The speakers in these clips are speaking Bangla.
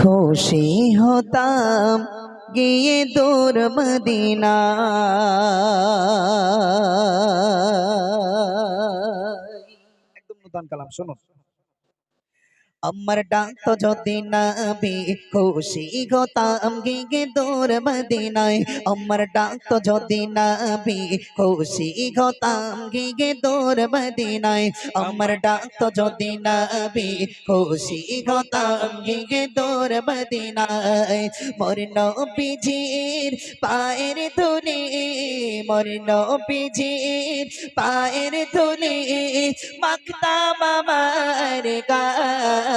খুশি হতাম গিয়ে দূর মদিনা। একদম নতুন কালাম শোনো। আমার ডাক যদি নবী খুশি হতাম গিয়ে দূর মদিনায় আমার ডাক যদি নবী খুশি হতাম গিয়ে দূর মদিনায় আমার ডাক যদি নবী খুশি হতাম গিয়ে দূর মদিনায় মোর নবীজির পায়ের ধুলি মোর নবীজির পায়ের ধুলি মাখতাম আমার গায়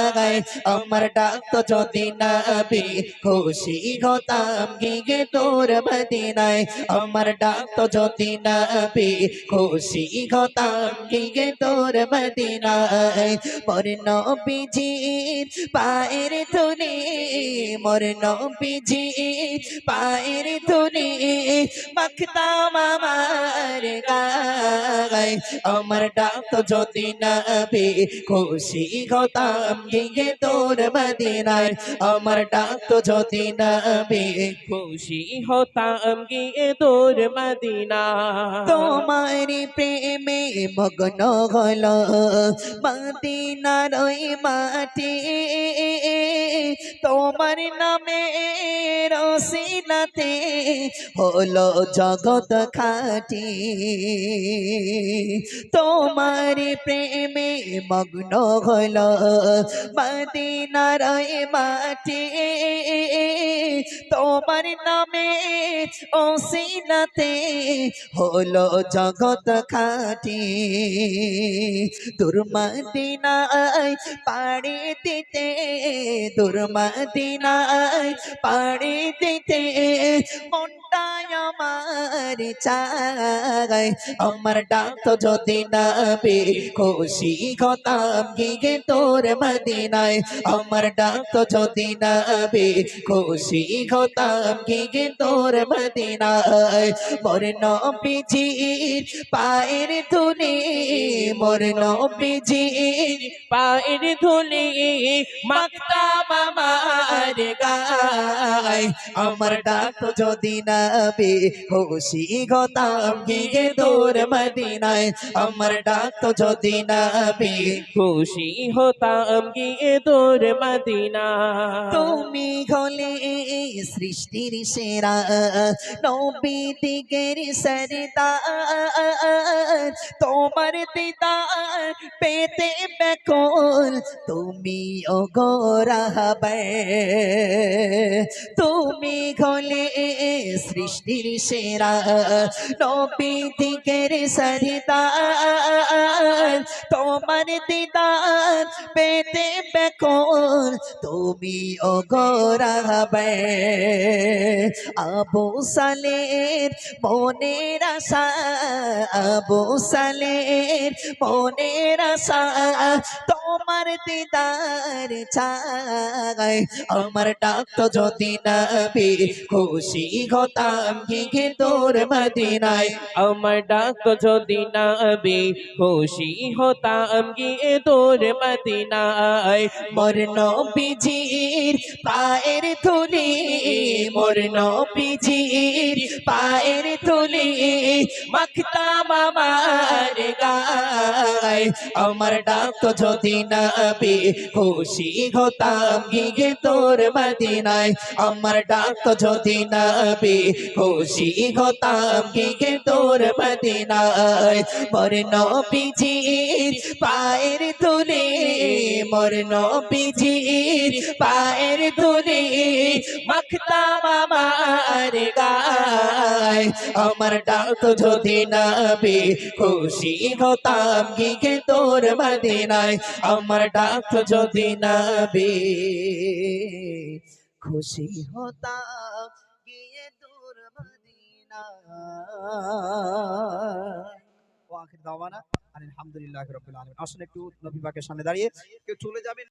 আমার ডাক তো যদি নবী খুশি হতাম গিয়ে তোর মদিনায়। আমার ডাক তো যদি নবী খুশি হতাম গিয়ে তোর মদিনায়। মোর নবীজির পায়ের ধুলি, মোর নবীজির পায়ের ধুলি, মাখতাম আমার গায়। আমার ডাক তো যদি নবী খুশি হতাম গিয়ে তোর মদিনায়। আমার ডাক তো যদি নবী খুশি হতাম গিয়ে তোর মদিনা। তোমার প্রেমে মগ্ন হল মদিনার ওই মাটি। তোমার নামে রসিলাতে হলো জগৎ খাটি। তোমার প্রেমে মগ্ন হল মদিনার ওই মাটি। তোমার নামে ওসিলাতে হলো জগৎ খাটি। দুর্মদিনায় পাড়ি দিতে দুর্মদিনায় পাড়ি দিতে মনটায় আমার চায় আমার ডাক যদি নবী খুশি হতাম গিয়ে তোর মদিনায়। আমার ডাক তো যদি নবী খুশি হতাম গিয়ে তোর মদিনায়। মোর নবীজির পায়ের ধুলি মোর নবীজির পায়ের ধুলি, মাখতাম আমার গায়। আমার ডাক তো যদি নবী খুশি হতাম গিয়ে তোর মদিনায় আমার ডাক তো যদি নবী খুশি হতাম গিয়ে তোর মদিনা তুমি হলে সৃষ্টির সেরা নবী দিগের সরদার তোমার দিদার পেতে বেকল তুমি অগরাবে তুমি হলে সৃষ্টির সেরা নবী দিগের সরদার। তোমার দিদার পেতে বেকল তুমি অগরাবে আবু সালের মনের আশা, আবু সালের মনের আশা তোমার দিদার চাই আমার ডাক তো যদি নবী খুশি হতাম গিয়ে তোর মদিনায়। আমার ডাক যদি নবী খুশি হতাম গিয়ে তোর মদিনায়। মোর নবীজির পায়ের ধুলি, মোর নবীজির পায়ের ধুলি মাখতাম আমার গায় আমার ডাক তো যদি নবী খুশি হতাম গিয়ে তোর মদিনায় আমার ডাক তো যদি নবী খুশি হতাম গিয়ে তোর মদিনায় মোর নবীজির পায়ের ধুলি মোর নবীজির পায়ের ধুলি মাখতাম আমার গায় আমার ডাক যদি নবী খুশি হতাম গিয়ে তোর মদিনায়? আমার ডাক যদি নবী খুশি হতাম গিয়ে তোর মদিনায়? ও আখির দাওয়ানা। আলহামদুলিল্লাহ রাব্বিল আলামিন। আসলে একটু নবী পাকের সামনে দাঁড়িয়ে, কেউ চলে যাবেন